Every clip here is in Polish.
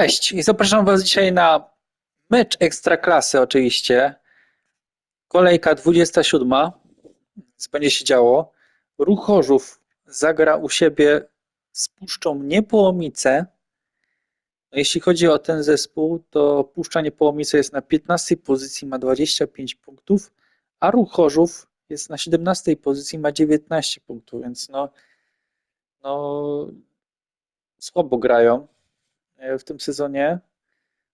Cześć i zapraszam Was dzisiaj na mecz Ekstraklasy oczywiście. Kolejka 27, więc będzie się działo. Ruch Chorzów zagra u siebie z Puszczą Niepołomice. No, Jeśli chodzi o ten zespół, to Puszcza Niepołomice jest na 15 pozycji, ma 25 punktów, a Ruch Chorzów jest na 17 pozycji, ma 19 punktów, więc no, no słabo grają w tym sezonie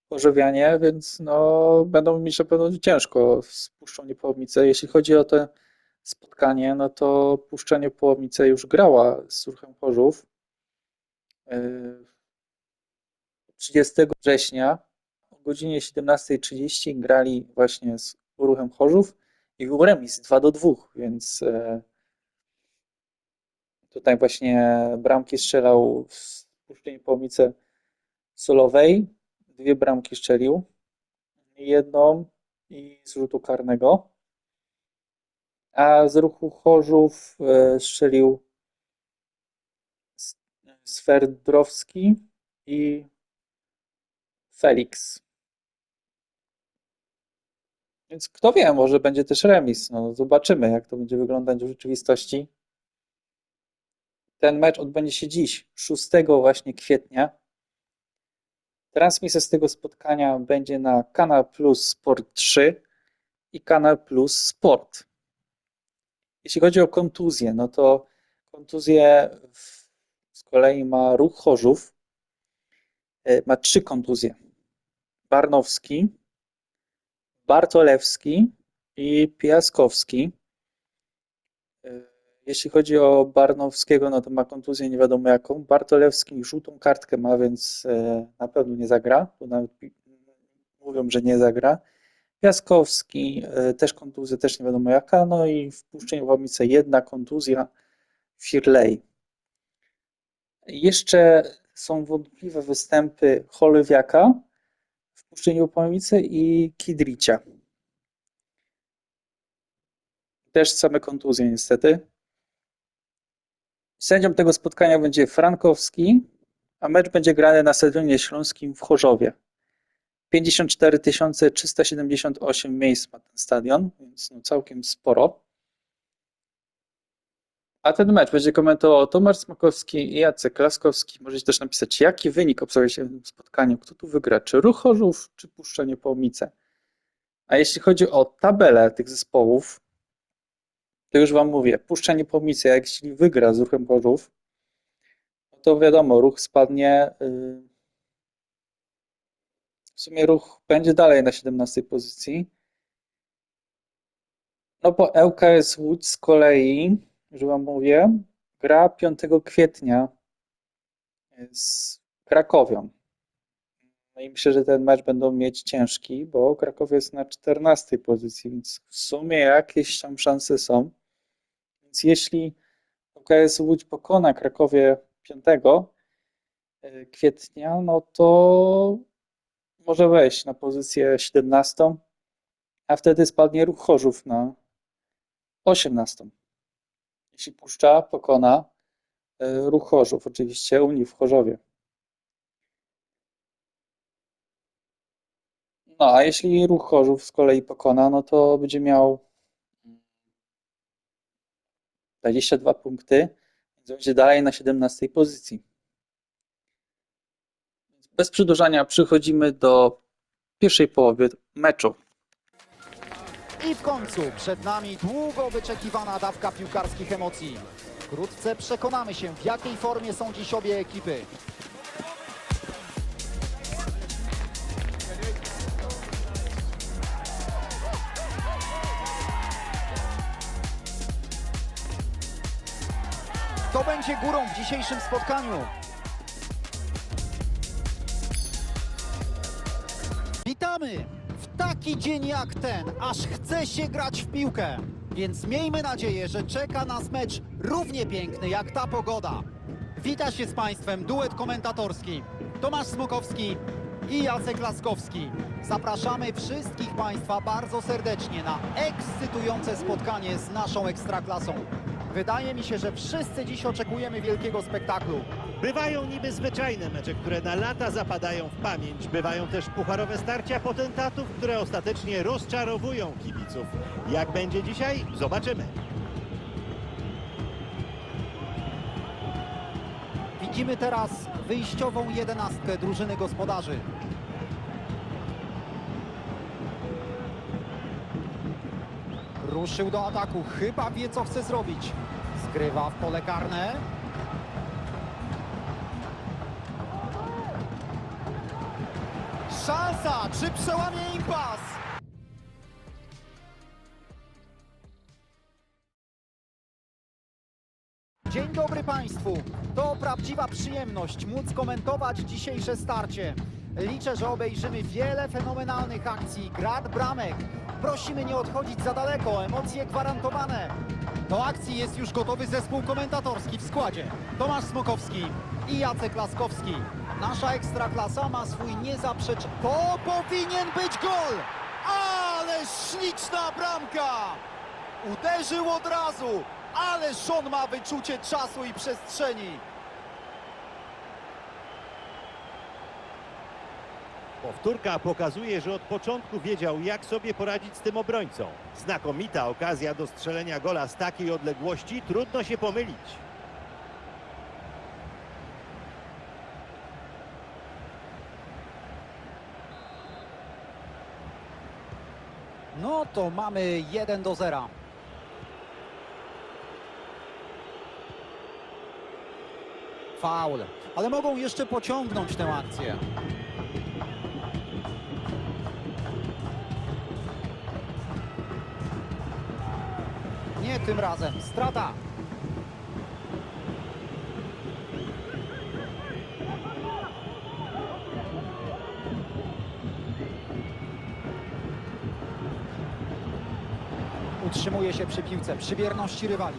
Chorzowianie, więc no, będą mieć na pewno ciężko z Puszczą Niepołomice. Jeśli chodzi o to spotkanie, no to Puszcza Niepołomice już grała z Ruchem Chorzów e, 30 września o godzinie 17.30 grali właśnie z Ruchem Chorzów i był remis 2 do 2, więc e, tutaj właśnie bramki strzelał z Puszczy Niepołomice Solowej, dwie bramki strzelił, jedną i z rzutu karnego, a z Ruchu Chorzów e, strzelił S- Swerdrowski i Felix. Więc kto wie, może będzie też remis. No, zobaczymy, jak to będzie wyglądać w rzeczywistości. Ten mecz odbędzie się dziś, 6 właśnie kwietnia. Transmisja z tego spotkania będzie na Kanal Plus Sport 3 i Kanal Plus Sport. Jeśli chodzi o kontuzję, no to kontuzję z kolei ma Ruch Chorzów. E, Ma trzy kontuzje. Barnowski, Bartolewski i Piaskowski. Jeśli chodzi o Barnowskiego, no to ma kontuzję nie wiadomo jaką. Bartolewski żółtą kartkę ma, więc e, na pewno nie zagra. Nawet mówią, że nie zagra. Piaskowski e, też kontuzja, też nie wiadomo jaka. No i w Puszczy Niepołomice jedna kontuzja Firley. Jeszcze są wątpliwe występy Cholewiaka w Puszczy Niepołomice i Kidricia. Też same kontuzje niestety. Sędzią tego spotkania będzie Frankowski, a mecz będzie grany na Stadionie Śląskim w Chorzowie. 54 378 miejsc ma ten stadion, więc no całkiem sporo. A ten mecz będzie komentował Tomasz Smakowski i Jacek Laskowski. Możecie też napisać, jaki wynik obserwujecie w tym spotkaniu, kto tu wygra, czy Ruch Chorzów, czy Puszcza Niepołomice. A jeśli chodzi o tabelę tych zespołów, to już Wam mówię, Puszcza Niepołomice, jak jeśli wygra z Ruchem Chorzów, no to wiadomo, Ruch spadnie, yy, w sumie Ruch będzie dalej na 17 pozycji. No bo ŁKS Łódź z kolei, że Wam mówię, gra 5 kwietnia z Krakowią. No i myślę, że ten mecz będą mieć ciężki, bo Kraków jest na 14 pozycji, więc w sumie jakieś tam szanse są. Więc jeśli ŁKS Łódź pokona Krakowie 5 kwietnia, no to może wejść na pozycję 17, a wtedy spadnie Ruch Chorzów na 18. Jeśli Puszcza pokona y, Ruch Chorzów, oczywiście u nich w Chorzowie. No a jeśli Ruch Chorzów z kolei pokona, no to będzie miał 22 punkty, więc będzie dalej na 17 pozycji. Bez przedłużania przechodzimy do pierwszej połowy meczu. I w końcu przed nami długo wyczekiwana dawka piłkarskich emocji. Wkrótce przekonamy się, w jakiej formie są dziś obie ekipy. Będzie górą w dzisiejszym spotkaniu? Witamy! W taki dzień jak ten, aż chce się grać w piłkę. Więc miejmy nadzieję, że czeka nas mecz równie piękny jak ta pogoda. Wita się z Państwem duet komentatorski Tomasz Smokowski i Jacek Laskowski. Zapraszamy wszystkich Państwa bardzo serdecznie na ekscytujące spotkanie z naszą Ekstraklasą. Wydaje mi się, że wszyscy dziś oczekujemy wielkiego spektaklu. Bywają niby zwyczajne mecze, które na lata zapadają w pamięć. Bywają też pucharowe starcia potentatów, które ostatecznie rozczarowują kibiców. Jak będzie dzisiaj? Zobaczymy. Widzimy teraz wyjściową jedenastkę drużyny gospodarzy. Ruszył do ataku, chyba wie co chce zrobić. Zgrywa w pole karne. Szansa! Czy przełamie impas? Dzień dobry Państwu. To prawdziwa przyjemność móc komentować dzisiejsze starcie. Liczę, że obejrzymy wiele fenomenalnych akcji, grad bramek. Prosimy nie odchodzić za daleko, emocje gwarantowane. Do akcji jest już gotowy zespół komentatorski w składzie. Tomasz Smokowski i Jacek Laskowski. Nasza ekstraklasa ma swój niezaprzecz... To powinien być gol! Ale śliczna bramka! Uderzył od razu, ale on ma wyczucie czasu i przestrzeni. Powtórka pokazuje, że od początku wiedział, jak sobie poradzić z tym obrońcą. Znakomita okazja do strzelenia gola z takiej odległości, trudno się pomylić. No to mamy 1 do 0. Faul, ale mogą jeszcze pociągnąć tę akcję. Tym razem, strata. Utrzymuje się przy piłce, przy wierności rywali.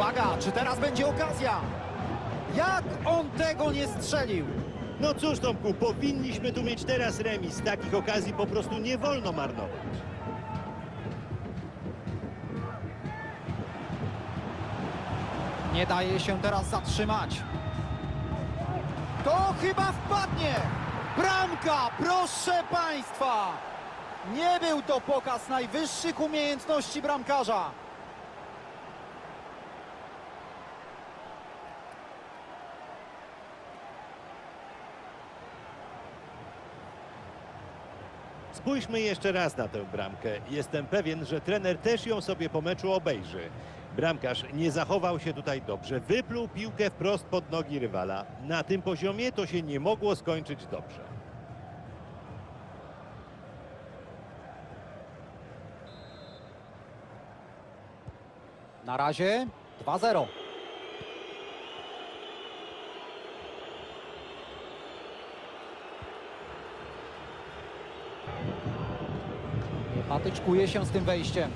Uwaga, czy teraz będzie okazja? Jak on tego nie strzelił? No cóż, Tomku, powinniśmy tu mieć teraz remis. Takich okazji po prostu nie wolno marnować. Nie daje się teraz zatrzymać. To chyba wpadnie! Bramka, proszę Państwa! Nie był to pokaz najwyższych umiejętności bramkarza. Spójrzmy jeszcze raz na tę bramkę. Jestem pewien, że trener też ją sobie po meczu obejrzy. Bramkarz nie zachował się tutaj dobrze. Wypluł piłkę wprost pod nogi rywala. Na tym poziomie to się nie mogło skończyć dobrze. Na razie 2-0. Patyczkuje się z tym wejściem.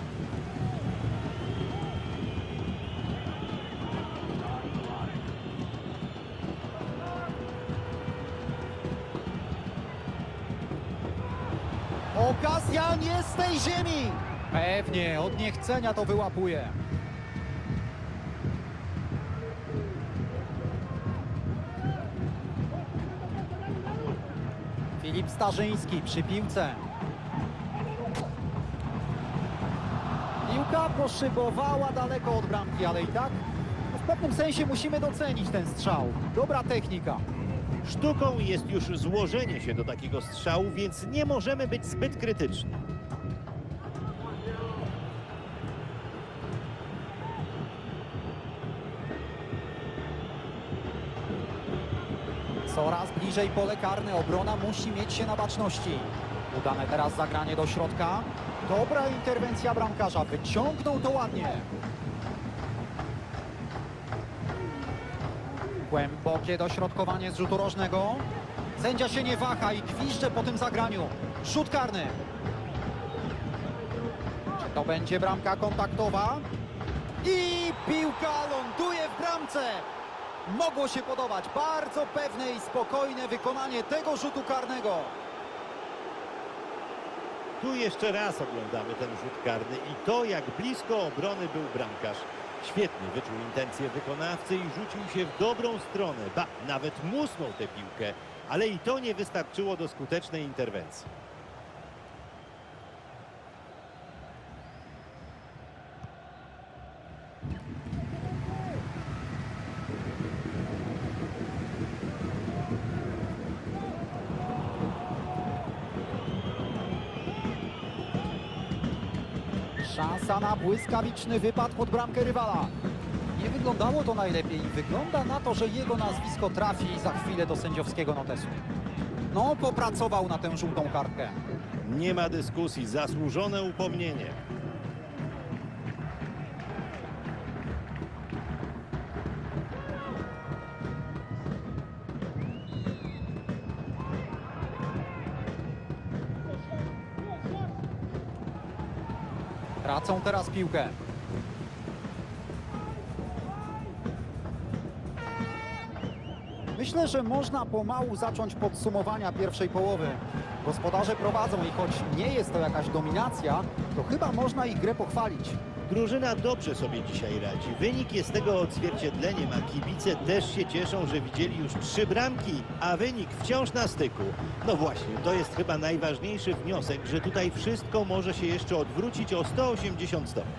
Okazja nie z tej ziemi! Pewnie, od niechcenia to wyłapuje. Filip Starzyński przy piłce. Piłka poszybowała daleko od bramki, ale i tak no w pewnym sensie musimy docenić ten strzał. Dobra technika. Sztuką jest już złożenie się do takiego strzału, więc nie możemy być zbyt krytyczni. Coraz bliżej pole karne. Obrona musi mieć się na baczności. Udane teraz zagranie do środka. Dobra interwencja bramkarza. Wyciągnął to ładnie. Głębokie dośrodkowanie z rzutu rożnego. Sędzia się nie waha i gwizdże po tym zagraniu. Rzut karny. Czy To będzie bramka kontaktowa. I piłka ląduje w bramce. Mogło się podobać. Bardzo pewne i spokojne wykonanie tego rzutu karnego. Tu jeszcze raz oglądamy ten rzut karny i to jak blisko obrony był bramkarz. Świetnie wyczuł intencje wykonawcy i rzucił się w dobrą stronę. Ba, nawet musnął tę piłkę, ale i to nie wystarczyło do skutecznej interwencji. Szansa na błyskawiczny wypad pod bramkę rywala. Nie wyglądało to najlepiej. Wygląda na to, że jego nazwisko trafi za chwilę do sędziowskiego notesu. No, popracował na tę żółtą kartkę. Nie ma dyskusji, zasłużone upomnienie. Tracą teraz piłkę. Myślę, że można pomału zacząć podsumowania pierwszej połowy. Gospodarze prowadzą i choć nie jest to jakaś dominacja, to chyba można ich grę pochwalić. Drużyna dobrze sobie dzisiaj radzi. Wynik jest tego odzwierciedleniem, a kibice też się cieszą, że widzieli już trzy bramki, a wynik wciąż na styku. No właśnie, to jest chyba najważniejszy wniosek, że tutaj wszystko może się jeszcze odwrócić o 180 stopni.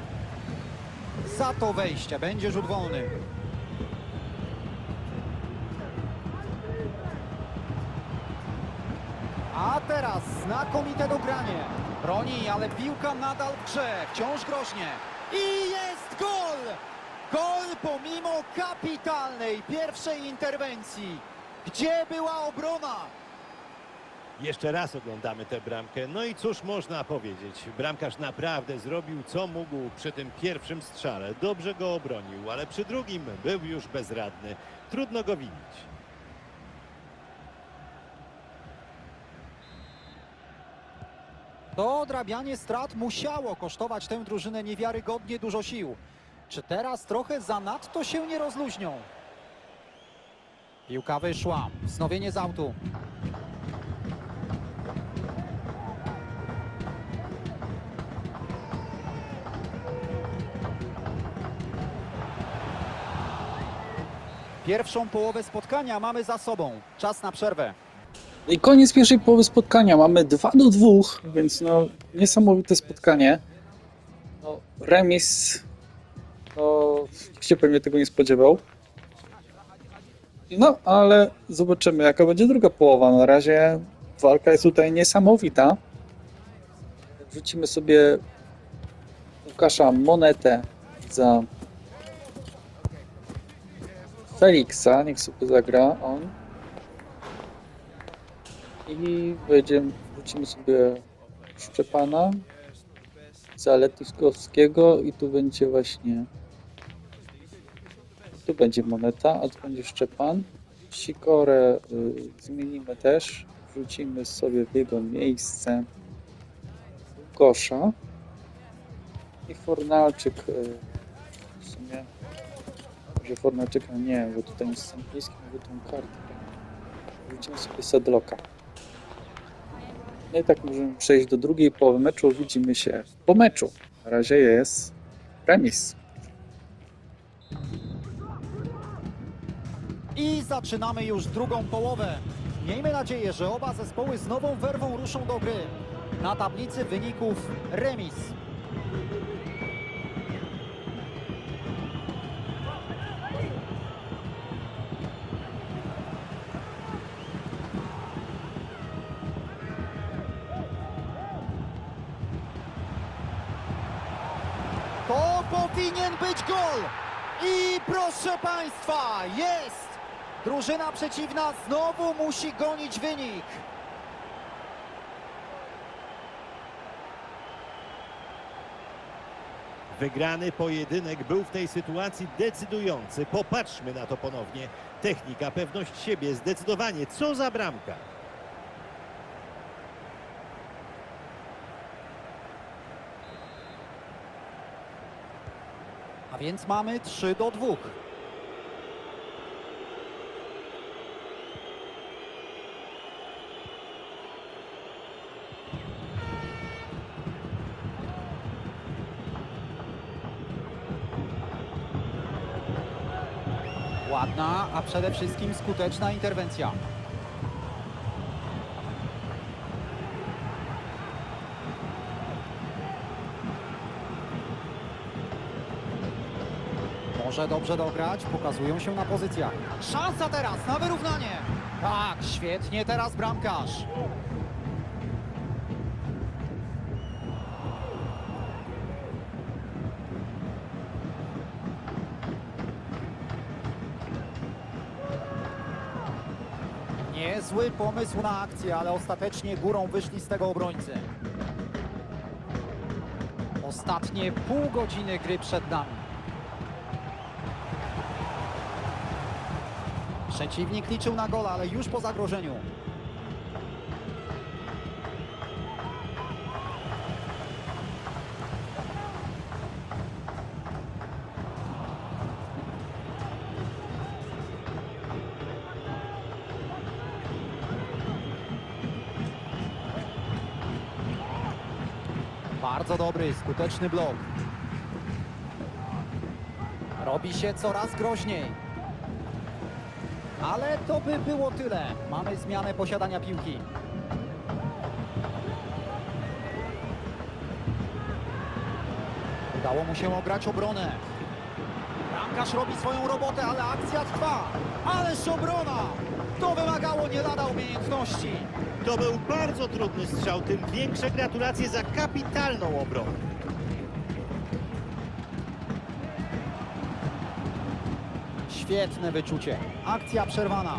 Za to wejście będzie rzut wolny. A teraz znakomite dogranie. Broni, ale piłka nadal w grze. Wciąż groźnie. I jest gol! Gol pomimo kapitalnej pierwszej interwencji. Gdzie była obrona? Jeszcze raz oglądamy tę bramkę. No i cóż można powiedzieć? Bramkarz naprawdę zrobił co mógł przy tym pierwszym strzale. Dobrze go obronił, ale przy drugim był już bezradny. Trudno go winić. To odrabianie strat musiało kosztować tę drużynę niewiarygodnie dużo sił. Czy teraz trochę zanadto się nie rozluźnią? Piłka wyszła. Wznowienie z autu. Pierwszą połowę spotkania mamy za sobą. Czas na przerwę. I koniec pierwszej połowy spotkania. Mamy 2 do 2, więc no niesamowite spotkanie. No, remis. No, się pewnie tego nie spodziewał. No, ale zobaczymy, jaka będzie druga połowa. Na razie walka jest tutaj niesamowita. Wrzucimy sobie Łukasza monetę za Feliksa. Niech sobie zagra on. I będziemy, wrócimy sobie Szczepana, Zaletiskowskiego i tu będzie właśnie tu będzie moneta, a tu będzie Szczepan. Sikorę y, zmienimy też, wrzucimy sobie w jego miejsce Łukosza i Fornalczyk y, w sumie może Fornalczyka nie, bo tutaj jest Sępiński, może tą kartę. Wrzucimy sobie Sedloka. No i tak możemy przejść do drugiej połowy meczu. Widzimy się po meczu. Na razie jest remis. I zaczynamy już drugą połowę. Miejmy nadzieję, że oba zespoły z nową werwą ruszą do gry. Na tablicy wyników remis. Proszę Państwa, jest! Drużyna przeciwna znowu musi gonić wynik. Wygrany pojedynek był w tej sytuacji decydujący. Popatrzmy na to ponownie. Technika, pewność siebie, zdecydowanie. Co za bramka. A więc mamy 3 do 2. Ładna, a przede wszystkim skuteczna interwencja. Może dobrze dograć, pokazują się na pozycjach. Szansa teraz na wyrównanie. Tak, świetnie teraz bramkarz. Niezły pomysł na akcję, ale ostatecznie górą wyszli z tego obrońcy. Ostatnie pół godziny gry przed nami. Przeciwnik liczył na gola, ale już po zagrożeniu. Bardzo dobry, skuteczny blok. Robi się coraz groźniej. Ale to by było tyle. Mamy zmianę posiadania piłki. Udało mu się ograć obronę. Bramkarz robi swoją robotę, ale akcja trwa. Ależ obrona! To wymagało nie lada umiejętności. To był bardzo trudny strzał, tym większe gratulacje za kapitalną obronę. Świetne wyczucie. Akcja przerwana.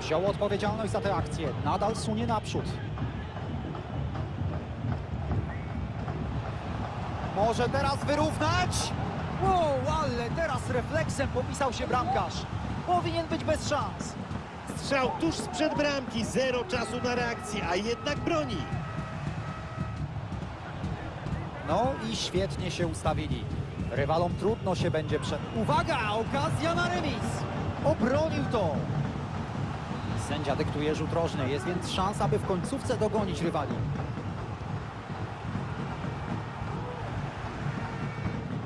Wziął odpowiedzialność za tę akcję. Nadal sunie naprzód. Może teraz wyrównać? Wow, ale teraz refleksem popisał się bramkarz. Powinien być bez szans. Strzał tuż sprzed bramki, zero czasu na reakcję, a jednak broni. No i świetnie się ustawili. Rywalom trudno się będzie przed... Uwaga! Okazja na remis! Obronił to! Sędzia dyktuje rzut rożny. Jest więc szansa, aby w końcówce dogonić rywali.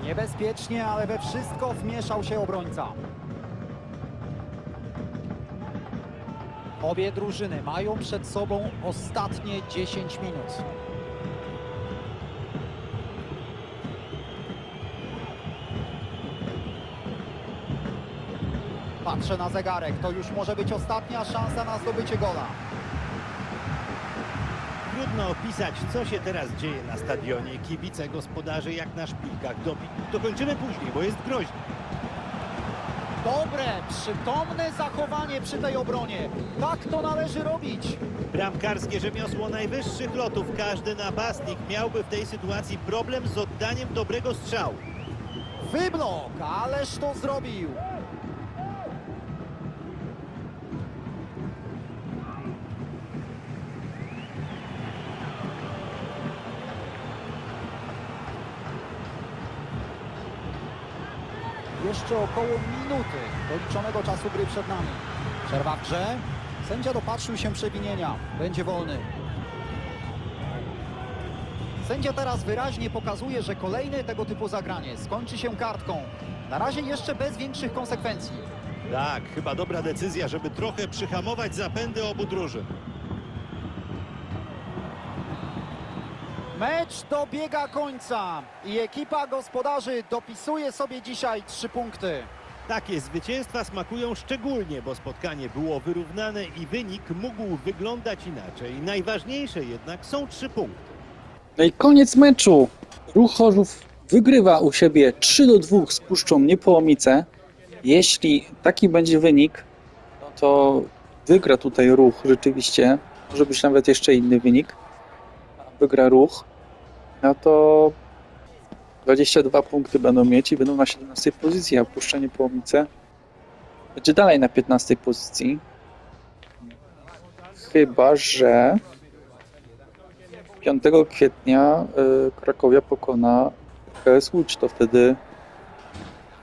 Niebezpiecznie, ale we wszystko wmieszał się obrońca. Obie drużyny mają przed sobą ostatnie 10 minut. Patrzę na zegarek. To już może być ostatnia szansa na zdobycie gola. Trudno opisać, co się teraz dzieje na stadionie. Kibice gospodarzy jak na szpilkach. Dobi- Dokończymy później, bo jest groźnie. Dobre, przytomne zachowanie przy tej obronie. Tak to należy robić. Bramkarskie rzemiosło najwyższych lotów. Każdy napastnik miałby w tej sytuacji problem z oddaniem dobrego strzału. Wyblok, ależ to zrobił. Jeszcze około minuty do liczonego czasu gry przed nami. Przerwa w grze. Sędzia dopatrzył się przewinienia. Będzie wolny. Sędzia teraz wyraźnie pokazuje, że kolejne tego typu zagranie skończy się kartką. Na razie jeszcze bez większych konsekwencji. Tak, chyba dobra decyzja, żeby trochę przyhamować zapędy obu drużyn. Mecz dobiega końca i ekipa gospodarzy dopisuje sobie dzisiaj trzy punkty. Takie zwycięstwa smakują szczególnie, bo spotkanie było wyrównane i wynik mógł wyglądać inaczej. Najważniejsze jednak są trzy punkty. No i koniec meczu. Ruch Chorzów wygrywa u siebie 3 do 2 z Puszczą Niepołomice. Jeśli taki będzie wynik, no to wygra tutaj Ruch rzeczywiście. Może być nawet jeszcze inny wynik. Wygra Ruch. No to 22 punkty będą mieć i będą na 17 pozycji, a Puszcza Niepołomice będzie dalej na 15 pozycji. Chyba, że 5 kwietnia y, Krakowia pokona KS Łódź, to wtedy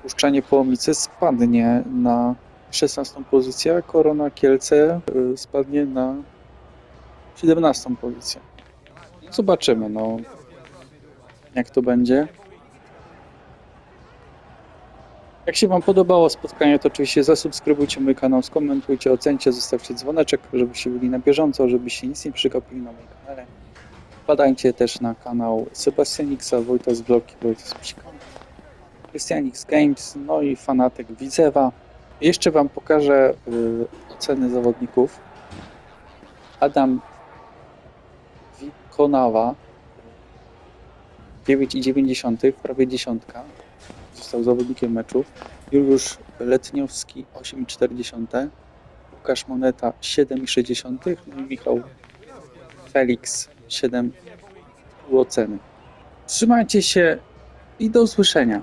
Puszczanie Połomice spadnie na 16 pozycję, a Korona Kielce y, spadnie na 17 pozycję. Zobaczymy, no, jak to będzie. Jak się Wam podobało spotkanie, to oczywiście zasubskrybujcie mój kanał, skomentujcie, ocencie, zostawcie dzwoneczek, żebyście byli na bieżąco, żebyście nic nie przegapili na moim kanale. Wpadajcie też na kanał Sebastianiksa, Wojtas Bloki, Wojtas Psika, Christianix Games, no i fanatyk Widzewa. Jeszcze Wam pokażę y, oceny zawodników. Adam Wikonawa 9,9, prawie dziesiątka. Został zawodnikiem meczu. Juliusz Letniowski 8,4. Łukasz Moneta 7,6. No i Michał Felix 7 oceny. Trzymajcie się i do usłyszenia.